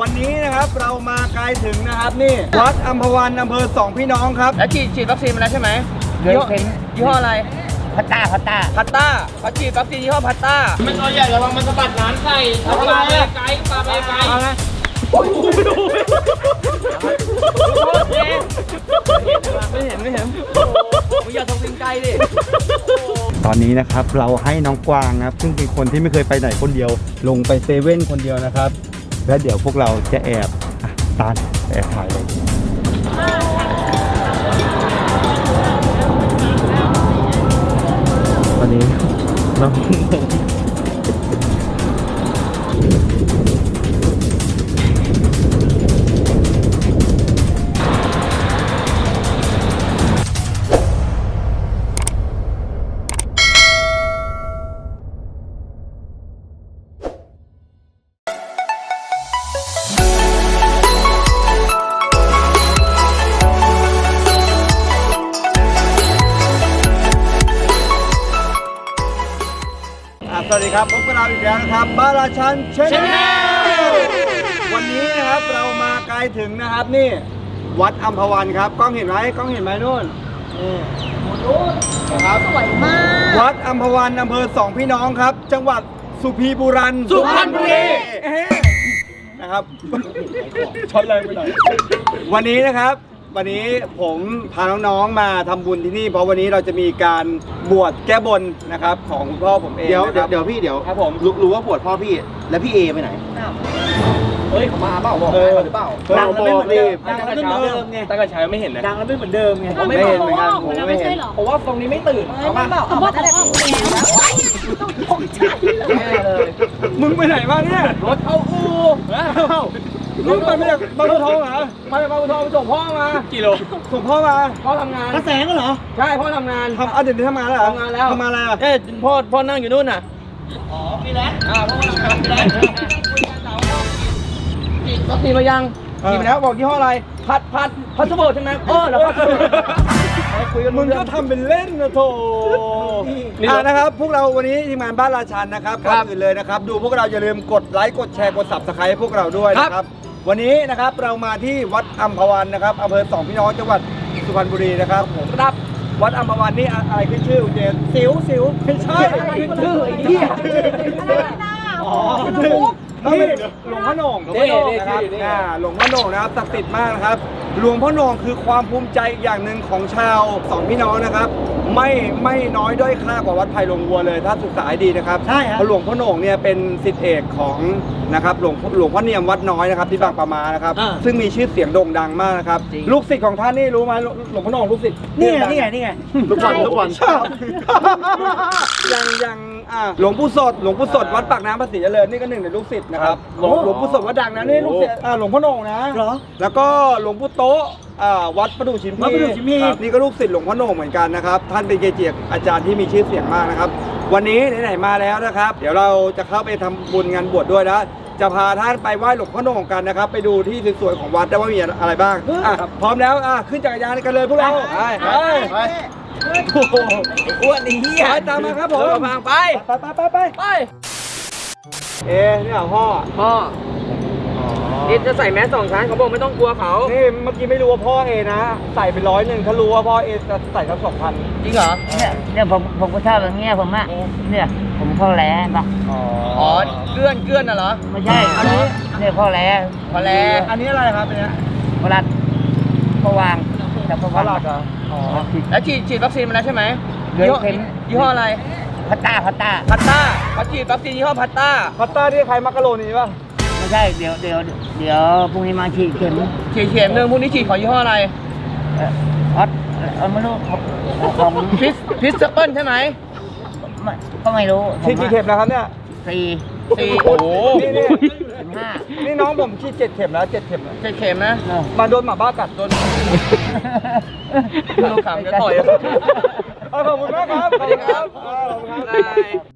วันนี้นะครับเรามาไกลถึงนะครับนี่วัดอัมพวันอำเภอสองพี่น้องครับแล้วฉีดฉีดวัคซีนมาแล้วใช่ไหมเคยยี่ห้อเห็น ยี่ห้ออะไร พัตตาพัตตาพัตต้าเขาฉีดวัคซีนยี่ห้อพัตต้ามันตัวใหญ่ระวังมันสะบัดน้ำใส่ปลาไปไกลปลาไปไกลเอาไงไม่เห็นไม่เห็นมึงอย่าทำวิ่งไกลดิตอนนี้นะครับเราให้น้องกวางนะครับ ซึ่งเป็นคนที่ไม่เคยไปไหนคนเดียว ลงไปเซเว่นคนเดียวนะครับ แล้วเดี๋ยวพวกเราจะแอบอะตานแอบถ่ายเลยตอนนี้น้อง ถึงนะครับนี่วัดอัมพวันครับกล้องเห็นไหมกล้องเห็นไหมนู่นนี่นะครับสวยมาก วัดอัมพวันอำเภอสองพี่น้องครับ จังหวัดสุพรรณบุรีสุพรรณบุรี เอ๊ะนะครับ ช็อตเลยไปหน่อยวันนี้นะครับ วันนี้ผมพาน้องๆมาทำบุญที่นี่ เพราะวันนี้เราจะมีการบวชแก้บนนะครับของคุณพ่อผมเองเดี๋ยวนะครับเดี๋ยวพี่เดี๋ยวครับผม รู้รู้ว่าปวดพ่อพี่ แล้วพี่เอไปไหน เฮ้ยเขามาเปล่าบอกเออหรือเปล่าดังแล้วไม่เหมือนเดิมตั้งแต่เช้าไงตั้งแต่เช้าไม่เห็นนะดังแล้วไม่เหมือนเดิมไงผมไม่ไม่เห็เห็นนเหมือนกันผมไม่เห็นผมว่าตรงนี้ไม่ตื่นเอามาผมว่าผมออกมาแล้วแน่เลยมึงไปไหนมาเนี่ยรถเข้าอู่อ้าวมึงไปไม่จากบางบัวทองเหรอมาจากบางบัวทองไปส่งพ่อมากี่โลส่งพ่อมาพ่อทำงานกระแสก็เหรอใช่พ่อทำงานทำอะเดี๋ยวนี้ทำงานแล้วเหรอทำงานแล้วทำงานอะไรอะเอ๊ะพ่อพ่อนั่งอยู่นู่นน่ะอ๋อพี่แล้วอ่าพ่อทำงานพี่แล้ว วัคซีนมายังฉีดไปแล้วบอกยี่ห้ออะไร พัดพัดพัสดุใช่ไหมเออแล้วพัสดุคุยกันมึรู้งเรื่ก็องทำเป็นเล่นนะโถนี่อะนะครับ พวกเราวันนี้ทีมงานบ้านราชันนะครับครัก่อบนอื่นเลยนะครับ ดูพวกเราอย่าลืมกดไลค์กดแชร์กด subscribe ให้พวกเราด้วยนะคครัรับบวันนี้นะครับเรามาที่วัดอัมพวันนะครับอำเภอสองพี่น้องจังหวัดสุพรรณบุรีนะครับผมครับวัดอัมพวันนี่อะอะไรขึ้นชื่อคุณเจนสิวสิวไม่ใช่ขึ้นชื่อไอ้เหี้ยอ๋อ นี่หลวงพ่อโหน่งหลวงพ่อโหน่งนะครับนี่นี่อ่าหลวงพ่อโหน่งนะครับศักดิ์สิทธิ์มากนะครับ หลวงพ่อโหน่งคือความภูมิใจอีกอย่างหนึ่งของชาวสองพี่น้องนะครับ ไม่ไม่น้อยด้อยค่ากว่าวัดไผ่หลวงวัวเลยถ้าศึกษาให้ดีนะครับใช่ครับหลวงพ่อโหน่งเนี่ยเป็นศิษย์เอกของนะครับหลวงหลวงพ่อเนียมวัดน้อยนะครับที่บางปะมานะครับซึ่งมีชื่อเสียงโด่งดังมากนะครับลูกศิษย์ของท่านนี่รู้ไหมหลวงหลวงพ่อโหน่งลูกศิษย์นี่ไงนี่ไงนี่ไง ทุกวันทุกวันชอบยังยังอ่าหลวงปู่สดหลวงปู่สดวัดปากน้ำภาษีเจริญนี่ก็หนึ่งในลูกศิษย์นะครับหลวงหลวงปู่สดวัดดังนะนี่ลูกศิษย์อ่าหลวงพ่อโหน่งนะเหรอ แล้วก็หลวงปู่โต๊ะอ่าวัดประดู่ชิมพีวัดประดู่ชิมพี ครับนี่ก็ลูกศิษย์หลวงพ่อโหน่งเหมือนกันนะครับ ท่านเป็นเกจิอาจารย์ที่มีชื่อเสียงมากนะครับ วันนี้ไหนๆมาแล้วนะครับ เดี๋ยวเราจะเข้าไปทำบุญงานบวชด้วยนะจะพาท่านไปไหว้หลวงพ่อโหน่งกันนะครับ ไปดูที่สวยๆของวัดได้ว่ามีอะไรบ้างอะพร้อมแล้วอะขึ้นจักรยานกันเลยพวกเราไปไปไปโอ้โหอ้วนไอ้เหี้ยไปตามมาครับผมเดินทางไปไปไปไปไปไปเอ๊ะนี่เหรอพ่อพ่อ นี่จะใส่แมสสองชั้นเขาบอกไม่ต้องกลัวเขานี่เมื่อกี้ไม่รู้ว่าพ่อเอนะ ใส่ไปร้อยหนึ่งถ้ารู้ว่าพ่อเอจะใส่สักสองพันจริงเหรอเนี่ยเนี่ยผมผมก็ชอบอย่างเงี้ยผมอะเนี่ยผมเข้าแหล้วปะอ๋อเกลื่อนเกลื่อนน่ะเหรอไม่ใช่อันนี้เนี่ยเข้าแหล้วพอแลอันนี้อะไรครับอันเนี้ยเวลาพวางแต่พพวาลางดเหรออ๋อแล้วฉีดฉีดวัคซีนมาแล้วใช่ไหมเดี๋ยวยี่ห้อเข็มยี่ห้ออะไรพัตตาพัตตาพัตต้าเขาฉีดวัคซีนยี่ห้อพัตต้าพัตต้าที่ใครมักกะโรนีป่ะไม่ใช่เดี๋ยวเดี๋ยวเดี๋ยวพรุ่งนี้มาฉีดเข็มฉีดเข็มหนึ่งพวกนี้ฉีดของยี่ห้ออะไรเอ่อฮอตเออไม่รู้ของของพิสพิสเปิลใช่ไหมไม่ก็ไม่รู้ผฉีดมกี่อะเข็มแล้วครับเนี่ยสี่สี่โอ้โหนี่นี่เข็มห้านี่น้องผมฉีดเจ็ดเข็มแล้วเจ็ดเข็มแล้วเจ็ดเข็มนะเออมาโดนหมาบ้ากัดโดนโดนขำจะต่อยเอาขอบคุณมากครับสวัสดีครับอ่าขอบคุณครับ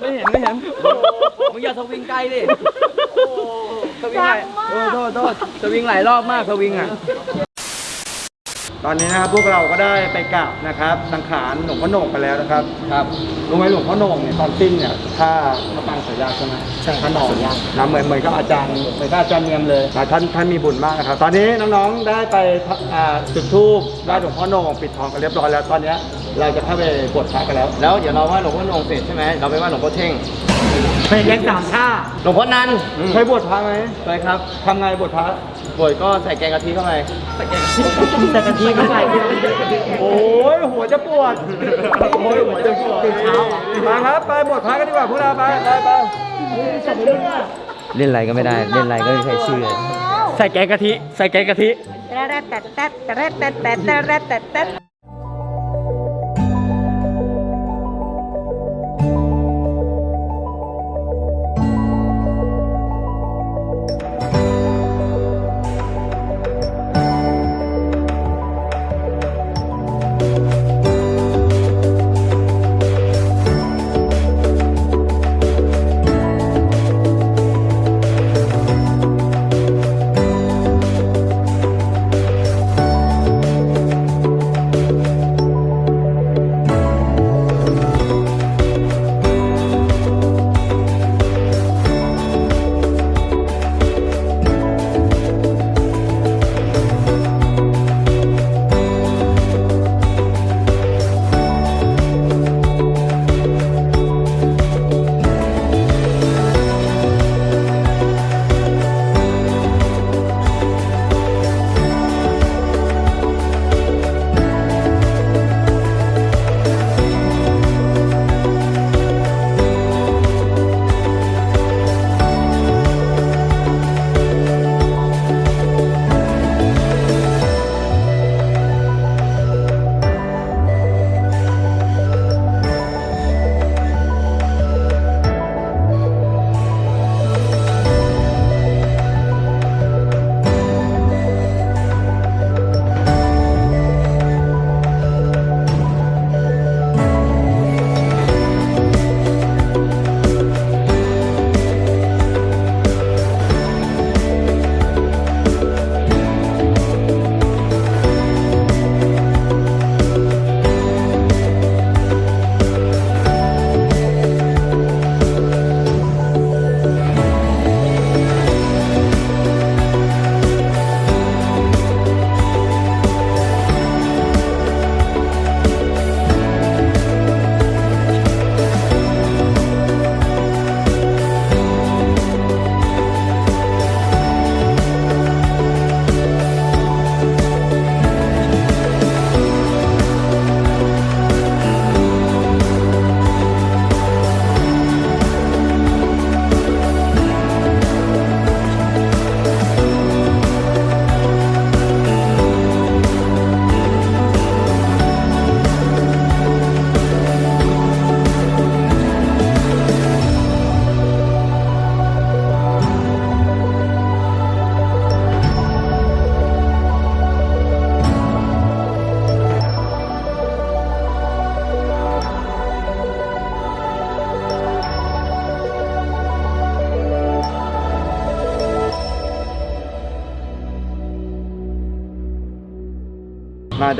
ไม่เห็นไม่เห็นมึงอย่าสวิงไกลดิสวิงไหลเออโทษโทษสวิงหลายรอบมากสวิงอะ ตอนนี้นะครับพวกเราก็ได้ไปกราบนะครับ สังขารหลวงพ่อโหน่งไปแล้วนะครับ ครับรู้ไหมหลวงพ่อโหน่งเนี่ยตอนสิ้นเนี่ยถ้าพระปรางสายยาใช่ไหมใช่พระนองนะเหมือนเหมือนกับอาจารย์เหมือนกับอาจารย์เนียมเลยแต่ท่านท่านมีบุญมากนะครับ ตอนนี้น้องๆได้ไปอ่าจุดธูปได้หลวงพ่อโหน่งปิดทองกันเรียบร้อยแล้วตอนเนี้ย เราจะเข้าไปบวชพระกันแล้ว แล้วเดี๋ยวเราว่าหลวงพ่อโหนงเสร็จใช่ไหมเราไปว่าหลวงพ่อเท่งเป็นแยกสามชาหลวงพ่อนันเคยบวชพระไหมไปครับทำไงบวชพระบวชก็ใส่แกงกะทิเข้าไปใส่กะทิเข้าไปโอ้ยหัวจะปวดโอ้ยหัวจะปวดตื่นเช้ามาครับไปบวชพระกันดีกว่าพวกเราไปไปไปเล่นอะไรก็ไม่ได้เล่นอะไรก็ไม่ใครเชื่อใส่แกงกะทิใส่แกงกะทิมาเ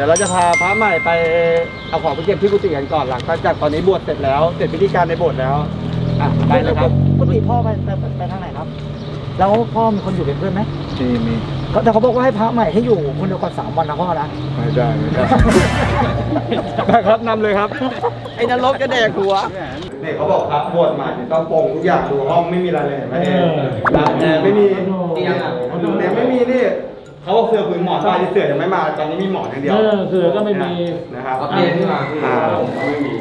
ดี๋ยวเราจะพาพระใหม่ไปเอาของไปเก็บที่กุฏิกันก่อนหลังจากตอนนี้บวชเสร็จแล้วเสร็จพิธีการในโบสถ์แล้วอะไปเลยครับปกติพ่อไปไปไปทางไหนครับ แล้วพ่อมีคนอยู่เป็นเพื่อนไหมมีมีเขาแต่เขาบอกว่าให้พระใหม่ให้อยู่คนเดียวก่อนสามวันนะพ่อนะไม่ได้ไม่ได้ได้ครับนำเลยครับไอ้นรกจะแดกหัวนี่เขาบอกครับบวชใหม่เนี่ยต้องโปร่งทุกอย่างดูห้องไม่มีอะไรเลยเห็นไหมเนี่ยแอร์ไม่มีเตียงอะแอร์ไม่มีนี่ เขาบอกเสือผืนหมอนไปเสือยังไม่มาตอนนี้มีหมอนอย่างเดียวเออเสือก็ไม่มีนะครับเอาเตียงขึ้นมาอ่า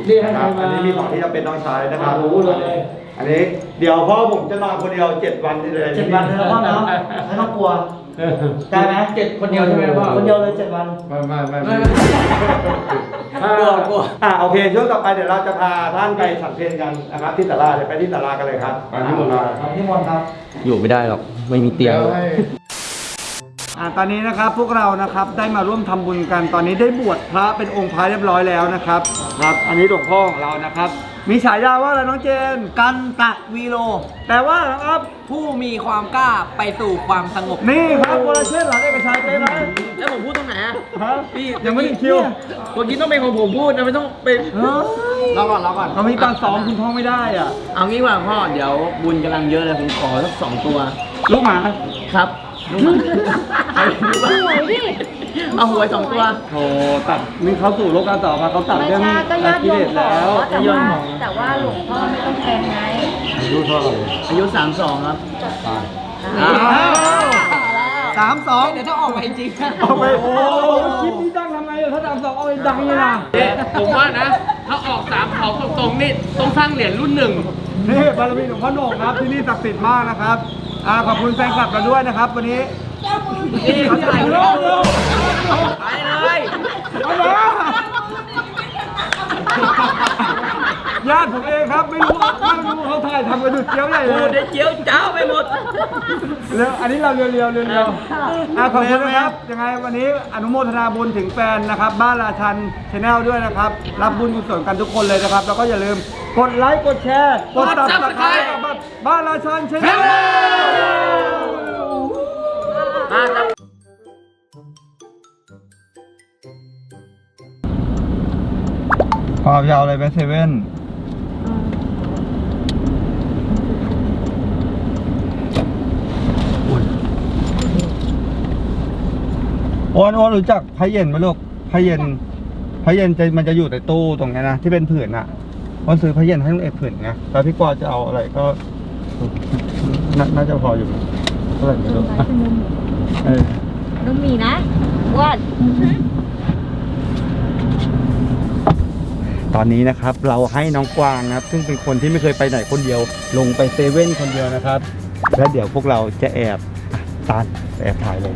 เรียกให้ครับใครมา อันนี้มีของที่จำเป็นต้องใช้นะครับรู้เลย อันนี้เดี๋ยวพ่อผมจะนอนคนเดียวเจ็ดวันที่เลยเจ็ดวันเลยนะพ่อเนาะไม่ต้องกลัวได้ไหมเจ็ดคนเดียวใช่ไหมพ่อคนเดียวเลยเจ็ดวันไม่ไม่ไม่ไม่ไม่กลัวกลัวอ่าโอเคช่วงต่อไปเดี๋ยวเราจะพาท่านไปฉันเพลกันนะครับที่ตลาดเดี๋ยวไปที่ตลาดกันเลยครับไปที่หมดเลยครับพี่มนต์ครับ อยู่ไม่ได้หรอกไม่มีเตียง อ่าตอนนี้นะครับพวกเรานะครับได้มาร่วมทำบุญกัน ตอนนี้ได้บวชพระเป็นองค์พระเรียบร้อยแล้วนะครับครับ อันนี้หลวงพ่อของเรานะครับ มีฉายาว่าอะไรน้องเจน กันตะวีโลแต่ว่านะครับ ผู้มีความกล้าไปสู่ความสงบ นี่ครับวรเชษฐ์หลังเอกชัยไปไหมแล้วผมพูดตรงไหนอะฮะพี่ยังไม่ถึงคิวตัวกี้ต้องเป็นของผมพูดนะไม่ต้องเป็นเฮ้ยรอก่อนรอก่อนเรามีตอนซ้อมคุณท่องไม่ได้อะเอางี้ว่าพ่อเดี๋ยวบุญกำลังเยอะเลยผมขอสักสองตัว ลูกหมาครับ ลูกหมาเอาหวยสองตัวโธ่ตัดนี่เขาสู่โลกการต่อมาเขาตัดไม่เรื่องใช่ก็ยอดกิโยเลมสขอแล้วแต่ว่าแต่ว่าหลวงพ่อไม่ต้องแพงไงดูเท่าไหร่อายุสามสองครับอ้าว สามสองเดี๋ยวถ้าออกไปจริงเอาไปโอ้คลิปนี้ดังทำไงอะถ้าดังสองเอาไปดังนี่นะผมว่านะ ถ้าออกสามเขาตรงๆนี่ต้องสร้างเหรียญรุ่นหนึ่งนี่บารมีหลวงพ่อโหน่งครับที่นี่ศักดิ์สิทธิ์มากนะครับ อ่าขอบคุณแฟนคลับเราด้วยนะครับ วันนี้นี่เขาถ่ายรูปไปเลยเอามา ญาติผมเองครับ ไม่รู้ไม่รู้เขาถ่ายทำกันดูเจียวใหญ่เลพูดได้ยเจียวเจ้าไปหมดเร็วอันนี้เราเรียวๆเรียวๆอะขอบคุณนะครับยังไงวันนี้อนุโมทนาบุญถึงแฟนนะครับ บ้านราชันชาแนลด้วยนะครับ รับบุญกุศลกันทุกคนเลยนะครับ แล้วก็อย่าลืมกดไลค์กดแชร์กดกดซับสไคร Subscribe ต์กับบ้านราชันชาแนล มาครับความยาวเลยแบเซเว่น โอนโอนรู้จักพระเย็นไหมลูกพระเย็นพระเย็นจะมันจะอยู่ในตู้ตรงนี้นะที่เป็นผืนอะโอนซื้อพระเย็นให้ลุงเอกผืนไงแล้วพี่กวาจะเอาอะไรก็นาน่าจะพออยู่เท่าไหร่ไม่รู้อะเออต้องมีนะว่าตอนนี้นะครับเราให้น้องกวางนะครับ ซึ่งเป็นคนที่ไม่เคยไปไหนคนเดียว ลงไปเซเว่นคนเดียวนะครับ แล้วเดี๋ยวพวกเราจะแอบอะตานแอบถ่ายเลย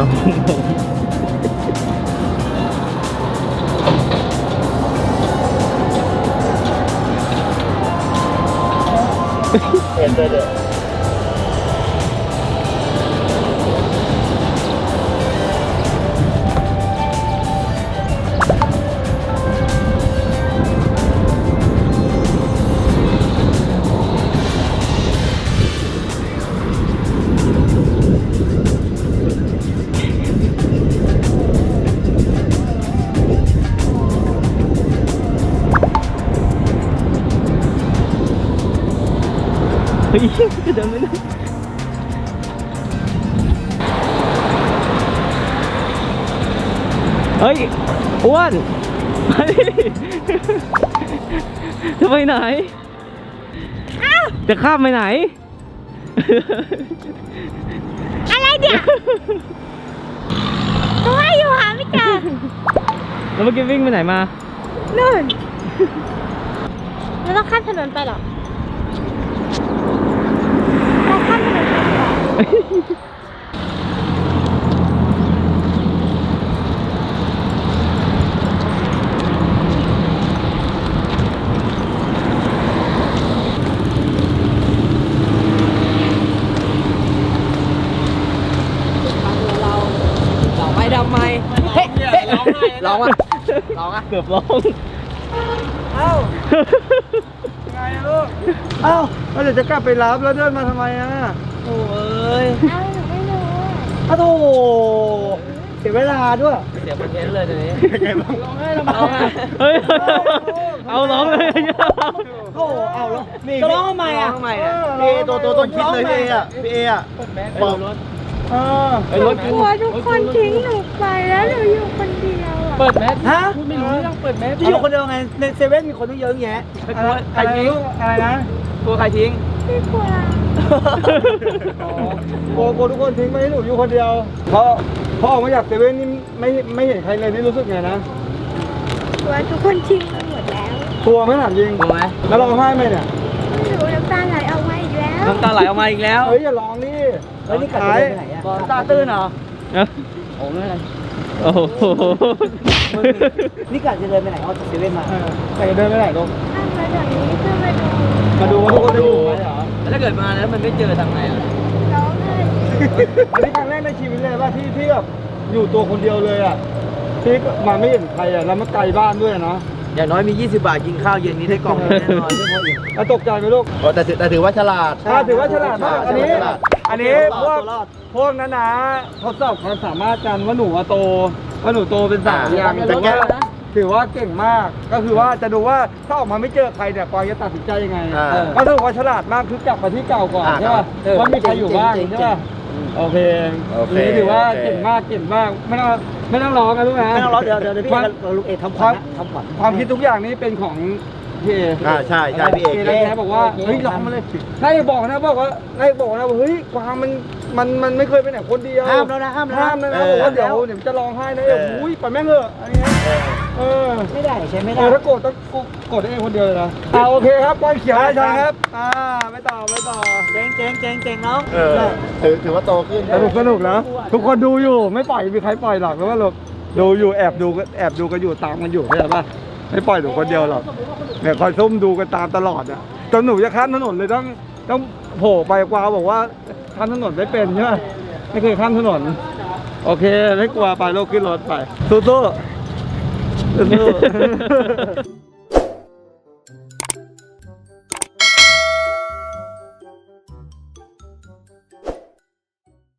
然后？ เฮ้ยจะเดินไม่ได้เฮ้ยอ้วนมาดิจะไปไหน จะข้ามไปไหน อะไรเดี๋ยวตัวอยู่หาไม่เจอแล้วเมื่อกี้วิ่งไปไหนมา นู่นเราต้องข้ามถนนไปเหรอเราข้ามถนนไปเหรอ ลองไปทำไมเฮ้ยเฮ้ยลองอะลองอะ เกือบร้อง เอ้าไงลูก เอ้าแล้วเดี๋ยวจะกลับไปรับแล้วเดินมาทำไมอะโอ้ยเอ้าหนูไม่รู้อ้าวโถเสียเวลาด้วยเสียคอนเทนต์เลยตอนนี้เป็นไงบ้างร้องไห้ทำไมร้องไห้เฮ้ย เอาร้องเลยโอ้เอาแล้วนี่จะร้องทำไมอะทำไมอะพี่เอตัวตัวต้นคิดเลยพี่เออะพี่เออะบอกเออไอ้รถกลัวทุกคนทิ้งหนูไปแล้วหนูอยู่คนเดียวอะ เปิดแมสฮะ พูดไม่รู้เรื่องเปิดแมสที่อยู่คนเดียวไง ในเซเว่นมีคนตั้งเยอะแยะไม่กลัวใครทิ้งอะไรนะกลัวใครทิ้งไม่กลัวอ๋อโกโกทุกคนทิ้งไม่ให้หนูอยู่คนเดียวเพราะพอออกมาจากเซเว่นนี่ไม่ไม่เห็นใครเลยนี่รู้สึกไงนะกลัวทุกคนทิ้งไปหมดแล้วกลัวไหมถามจริงกลัวไหมแล้วร้องไห้ไหมเนี่ยไม่รู้น้ำตาไหลออกมาอีกแล้วน้ำตาไหลออกมาอีกแล้วเฮ้ยอย่าร้องดิแล้วนี่กัดจะเดินไปไหนอะตาตื้นเหรอโอ้ไม่เป็นไร โอ้โหนี่กัดจะเดินไปไหนออกจากเซเว่นมาเออแต่จะเดินไปไหนลูกถ้ามาจากนี้เพื่อมาดูมาดูว่าทุกคนจะอยู่ไหมเหรอแล้วถ้าเกิดมาแล้วมันไม่เจอทำไงอะร้องไห้อันนี้ครั้งแรกในชีวิตเลยว่าที่ที่แบบอยู่ตัวคนเดียวเลยอะที่มาไม่เห็นใครอะแล้วมาไกลบ้านด้วยเนาะอย่างน้อยมี 20 บาทกินข้าวเย็นนี้ได้กล่องหนึ่งแน่นอนแล้วตกใจไหมลูกโอ้แต่ถือแต่ถือว่าฉลาดถ้าถือว่าฉลาดมากอันนี้ฉลาด อันนี้พวกตัวรอดพวกนั้นนะทดสอบความสามารถกันว่าหนูว่าโตว่าหนูโตเป็นสาวยังแต่แต่แกว่าถือว่าเก่งมากก็คือว่าจะดูว่าถ้าออกมาไม่เจอใครเนี่ยปอยจะตัดสินใจยังไงอ่าเออก็ถือว่าฉลาดมากคือกลับมาที่เก่าก่อนอ่าใช่ป่ะเออว่ามีใครอยู่บ้างเจ๋งๆใช่ป่ะโอเคโอเคนี่ถือว่าโอเค เก่งมากเก่งมากไม่ต้องไม่ต้องร้องกันลูกนะ ไม่ต้องรอเดี๋ยวเดี๋ยวเดี๋ยวพี่ความ เราลูกเอกทำขควัวาญมนะทำขวัญ ความคิดทุกอย่างนี้เป็นของ พี่เออ่าใช่ใช่พี่เอกแล้วแกบอกว่าเฮ้ยลองมาเลยนายบอกนะบอกว่านายบอกนะว่าเฮ้ยกวางมันมันมันไม่เคยไปไหนคนเดียวห้ามแล้วนะห้ามแล้วห้ามนะนะบอกว่าเดี๋ยวเดี๋ยวจะร้องไห้นะเอออุ้ยปล่อยแม่งเถอะอันนี้นะเออไม่ได้ใช่ไม่เอได้อถ้าโกรธต้องโกรธเองคนเดียวเลยนะอ่าโอเคครับบอลเขียวได้ทางครับอ่าไม่ต่อไม่ต่อเจ๋งเจ๋งเจ๋งเจ๋งน้องเออถือถือว่าโตขึ้นสนุกสนุกนะทุกคนดูอยู่ไม่ปล่อยมีใครปล่อยหรอกแล้วว่าหรอกดูอยู่แอบดูกันแอบดูกันอยู่ตามกันอยู่เข้าใจป่ะ ไม่ปล่อยหนูคนเดียวหรอกเนี่ยคอยซุ่มดูกันตามตลอดอะจนหนูจะข้ามถนนเลยต้องต้องโผล่ไปกวาวบอกว่าข้ามถนนไม่เป็นใช่ไหมไม่เคยข้ามถนน โอเคไม่กลัวไปโลกขึ้นรถไปสู้ๆสู้ๆ